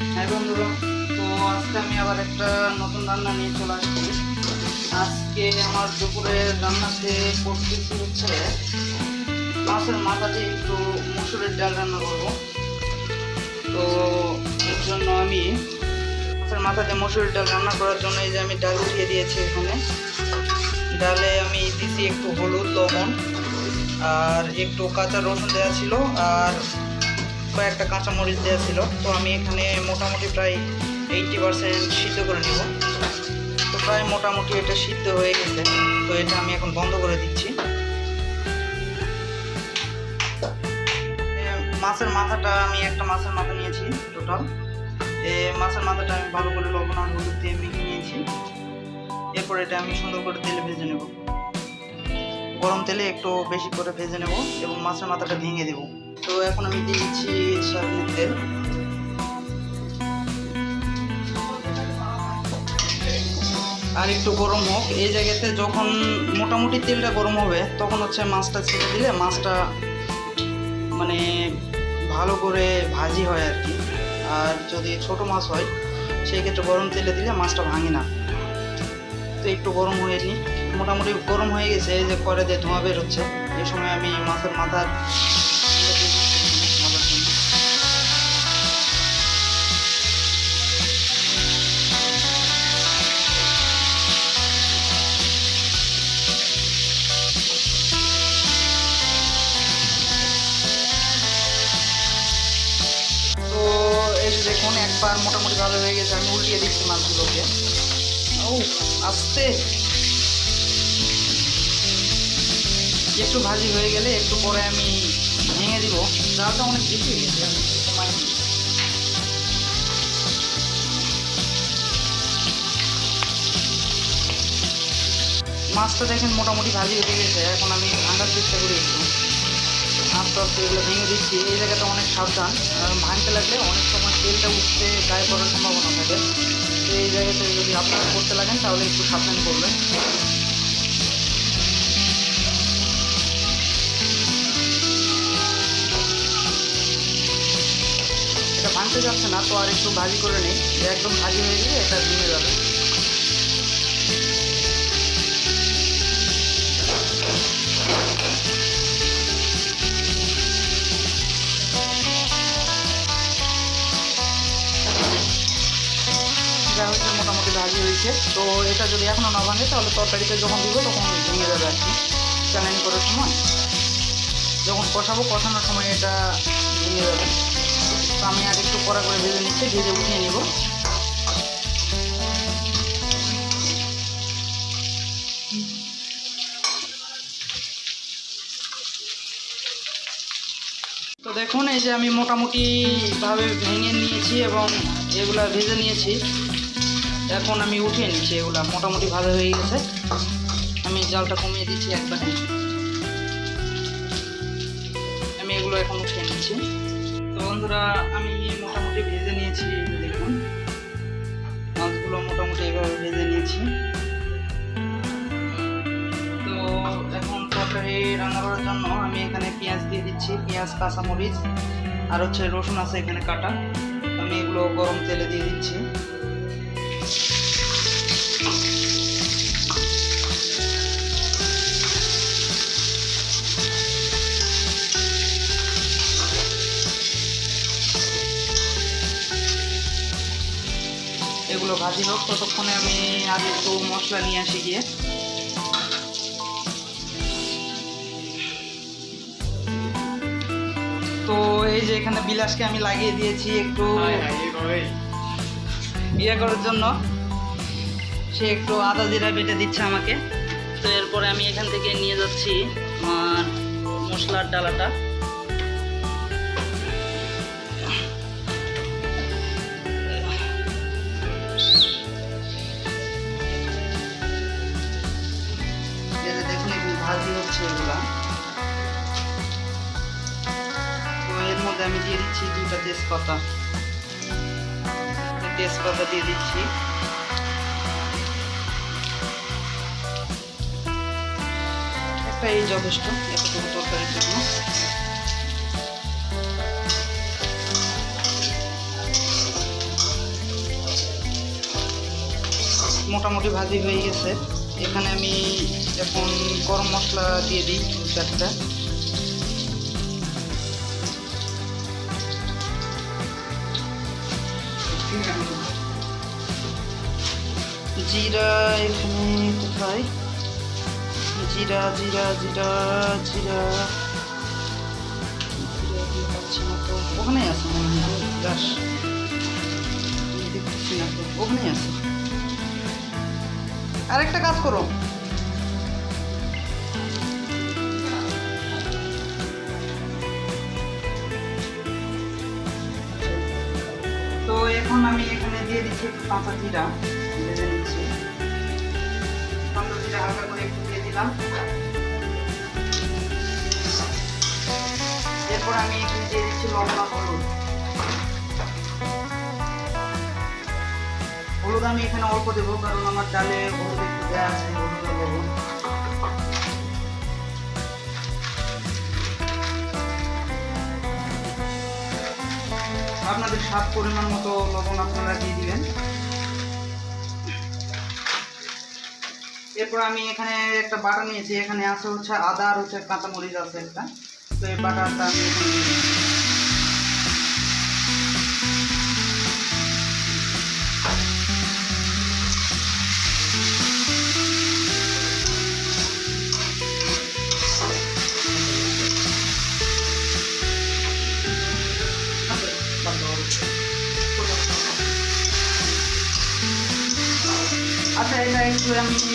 হ্যাঁ বন্ধুরা, তো আজকে আমি আবার একটা নতুন রান্না নিয়ে চলে আসছি। আজকে আমার দুপুরে রান্নাতে করতেছি হচ্ছে, মাছের মাথা দিয়ে একটু মুসুরের ডাল রান্না করব। তো এর জন্য আমি মাছের মাথা দিয়ে মুসুরের ডাল রান্না করার জন্য এই যে আমি ডাল উঠিয়ে দিয়েছি এখানে। ডালে আমি দিছি একটু হলুদ, লবণ, আর একটু কাঁচা রসুন দেওয়া ছিল, আর কয়েকটা কাঁচামরিচ দেওয়া ছিল তো আমি এখানে মোটামুটি প্রায় এইটটি পারসেন্ট সিদ্ধ করে নেব। তো প্রায় মোটামুটি এটা সিদ্ধ হয়ে গেছে। তো এটা আমি এখন বন্ধ করে দিচ্ছি। মাছের মাথাটা, আমি একটা মাছের মাথা নিয়েছি টোটাল এই মাছের মাথাটা আমি ভালো করে লবণ আর হলুদ দিয়ে মেখে নিয়েছি। এরপর এটা আমি সুন্দর করে তেলে ভেজে নেব। গরম তেলে একটু বেশি করে ভেজে নেব এবং মাছের মাথাটা ভেঙে দেব। তো এখন আমি দিয়ে দিচ্ছি সয়াবিনের তেল। আর একটু গরম হোক, এই জায়গাতে যখন মোটামুটি তেলটা গরম হবে, তখন হচ্ছে মাছটা ছেড়ে দিলে মাছটা মানে ভালো করে ভাজি হয় আর কি। আর যদি ছোট মাছ হয়, সেই ক্ষেত্রে গরম তেলে দিলে মাছটা ভাঙে না। তো একটু গরম হয়ে নি। মোটামুটি গরম হয়ে গেছে, এই যে করে দিয়ে ধোঁয়া বের হচ্ছে, এই সময় আমি মাছের মাথার মোটামুটি ভালো হয়ে গেছে, আমি উল্টিয়ে দিচ্ছি মাছগুলোকে। ও, আস্তে। একটু ভাজি হয়ে গেলে একটু পরে আমি ভেঙে দিব। ডালটা অনেক বেশি হয়ে গেছে মাছটা দেখেন মোটামুটি ভাজি হয়ে গেছে, এখন আমি ভাঙার চেষ্টা করি একটু। আস্তে এগুলো ভেঙে দিচ্ছি। এই জায়গাটা অনেক সাবধান। ভাঙতে লাগলে অনেক সময় তেলটা উঠতে গায়ে পড়ার সম্ভাবনা থাকে। তো এই জায়গাতে যদি আপনারা করতে লাগেন, তাহলে একটু সাবধান করবেন। এটা ভাঙতে যাচ্ছে না, তো আর একটু ভাজি করে নিই একদম ভাজি হয়ে গেলে এটা ভেঙে যাবে। হয়েছে। তো এটা যদি এখনও না ভাঙে, তাহলে তরকারিতে যখন দিব, তখন ভেঙে যাবে আর কি। চ্যালেঞ্জ করার সময়। যখন কষাবো, কষানোর সময় এটা ভেঙে যাবে। তো আমি আর একটু কড়া করে ভেজে নিচ্ছি, ভেজে উঠিয়ে নিব। তো দেখুন, এই যে আমি মোটামুটিভাবে ভেঙে নিয়েছি এবং এগুলা ভেজে নিয়েছি। এখন আমি উঠিয়ে নিচ্ছি এগুলা, মোটামুটি ভালো হয়ে গেছে। আমি জালটা কমিয়ে দিচ্ছি একবারে। আমি এগুলো এখন উঠিয়ে নিচ্ছি। তো বন্ধুরা, আমি মোটামুটি ভেজে নিয়েছি দেখুন। মাছগুলো মোটামুটি এভাবে ভেজে নিয়েছি। তো এখন তরকারি রান্না করার জন্য আমি এখানে পেঁয়াজ দিয়ে দিচ্ছি, পেঁয়াজ, কাঁচামরিচ, আর হচ্ছে রসুন আছে এখানে কাটা। আমি এগুলো গরম তেলে দিয়ে দিচ্ছি। এগুলো ভাজি হোক ততক্ষণে আমি আর একটু মশলা নিয়ে আসি গিয়ে। তো এই যে এখানে বিলাসকে আমি লাগিয়ে দিয়েছি একটু বিয়ে করার জন্য। সে একটু আদা জিরা বেটে দিচ্ছে আমাকে। তো এরপরে আমি এখান থেকে নিয়ে যাচ্ছি আমার মশলার ডালাটা। হচ্ছে এগুলো তো এর মধ্যে আমি দিয়ে দিচ্ছি দুটা তেজপাতা। তেজপাতা দিয়ে দিচ্ছি। এই যথেষ্ট, এতটুকু তরকারির জন্য। মোটামুটি ভাজি হয়ে গেছে। এখানে আমি এখন গরম মশলা দিয়ে দিই চারটা জিরা এখানে কোথায়? জিরা জিরা জিরা জিরা। জিরা দিয়ে পাচ্ছি না তো ওখানেই আছে মনে হয়। দেখতেছি না তো। ওখানেই আছে। আরেকটা কাজ করো। তো এখন আমি এখানে দিয়ে দিচ্ছি একটু কাঁচা জিরা, ভেজে নিচ্ছি। কাঁচা জিরা হালকা করে একটু দিয়ে দিলাম। এরপর আমি এখানে দিয়ে দিচ্ছি লবণ হলুদ। হলুদ আমি এখানে অল্প দেবো, কারণ আমার ডালে হলুদ একটু দেওয়া আছে, হলুদ লবণ আপনাদের স্বাদ পরিমাণ মতো লবণ আপনারা দিয়ে দিবেন। এরপর আমি এখানে একটা বাটা নিয়েছি, এখানে আছে হচ্ছে আদা আর হচ্ছে কাঁচামরিচ আছে একটা। তো এই বাটাটা আমি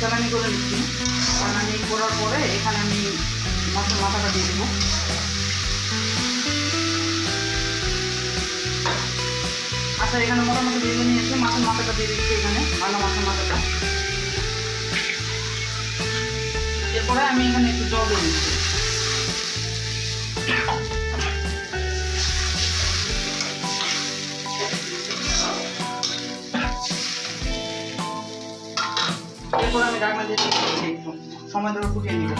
চালানি করে নিচ্ছি। চালানি করার পরে এখানে আমি মাছের মাথাটা দিয়ে দেবো। আচ্ছা এখানে মোটামুটি ভেজে নিয়েছি। মাছের মাথাটা দিয়ে দিচ্ছি এখানে, ভালো মাছের মাথাটা। এরপরে আমি এখানে একটু জল দিয়ে দিচ্ছি। এরপর আমি রান্না দিয়ে সময় ধরে ফুটিয়ে নিব।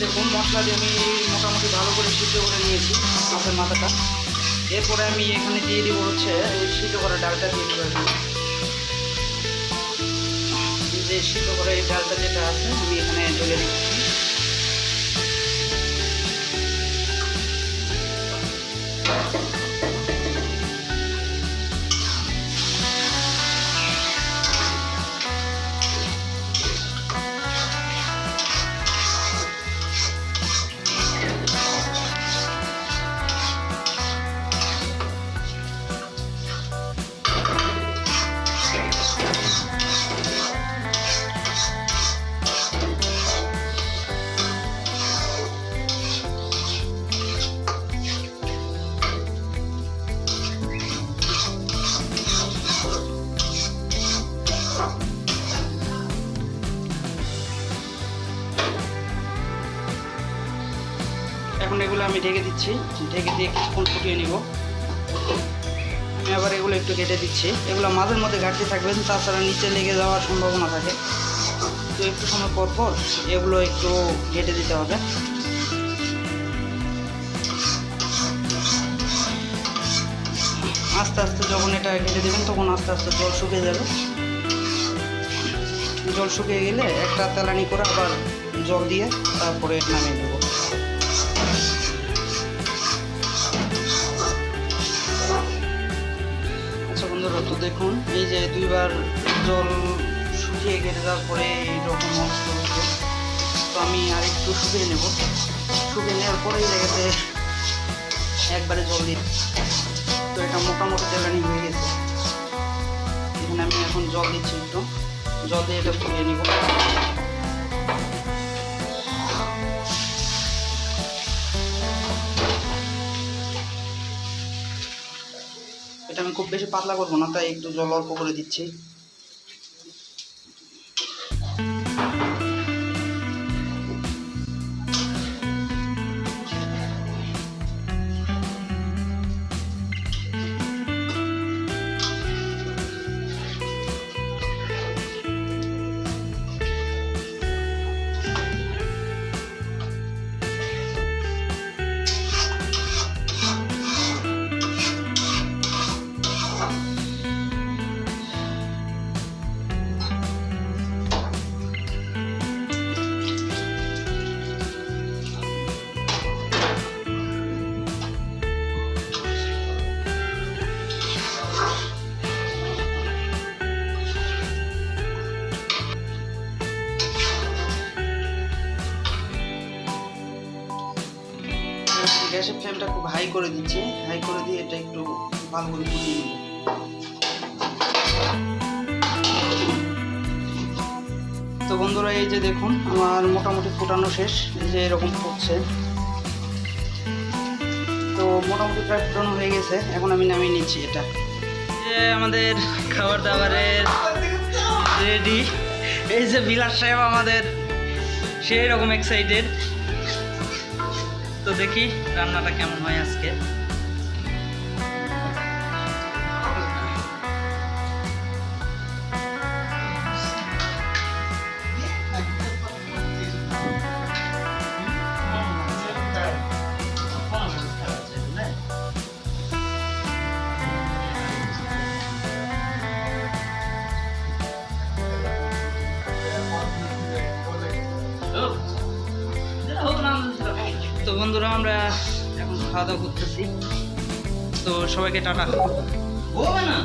দেখুন মশলা দিয়ে আমি মোটামুটি ভালো করে সিদ্ধ করে নিয়েছি মাছের মাথাটা। এরপরে আমি এখানে দিয়ে দিব হচ্ছে সিদ্ধ করা ডালটা দিয়ে দেবো। যে সিদ্ধ করা এই ডালটা যেটা আছে, আমি এখানে ঢেলে দিচ্ছি। এগুলো আমি ঢেকে দিচ্ছি। ঢেকে দিয়ে কিছুক্ষণ ফুটিয়ে নিব। আমি আবার এগুলো একটু কেটে দিচ্ছি। এগুলো মাঝের মধ্যে ঘাটতে থাকবেন তাছাড়া নিচে লেগে যাওয়ার সম্ভাবনা থাকে। তো একটু সময় পর পর এগুলো একটু কেটে দিতে হবে। আস্তে আস্তে যখন এটা কেটে দেবেন, তখন আস্তে আস্তে জল শুকিয়ে যাবে। জল শুকিয়ে গেলে একটা তেলানি করে আবার জল দিয়ে তারপরে নামিয়ে দেবো তো দেখুন, এই যে দুইবার জল শুকিয়ে গেলে তারপরে পরে এইরকম অবস্থা হচ্ছে। তো আমি আর একটু শুকিয়ে নেব। শুকিয়ে নেওয়ার পরেই লেগেছে একবারে জল দিয়ে তো এটা মোটামুটি তেলানি হয়ে গেছে। এখানে আমি এখন জল দিচ্ছি একটু। জল দিয়ে এটা ফুলিয়ে নিব। খুব বেশি পাতলা করব না তাই একটু জল অল্প করে দিচ্ছি। ফ্লেমটা খুব হাই করে দিচ্ছি। হাই করে দিয়ে এটা একটু ভালো করে ফুটিয়ে নেব। তো বন্ধুরা, এই যে দেখুন, আমার মোটামুটি ফোটানো শেষ। এই যে এরকম ফুটছে। তো মোটামুটি প্রায় ফোটানো হয়ে গেছে। এখন আমি নামিয়ে নিচ্ছি এটা। যে আমাদের খাবার দাবারের রেডি। এই যে বিলাস সাহেব আমাদের, সেই রকম এক্সাইটেড তো দেখি রান্নাটা কেমন হয় আজকে। বন্ধুরা আমরা এখন খাওয়া দাওয়া করতেছি। তো সবাইকে টাটা। না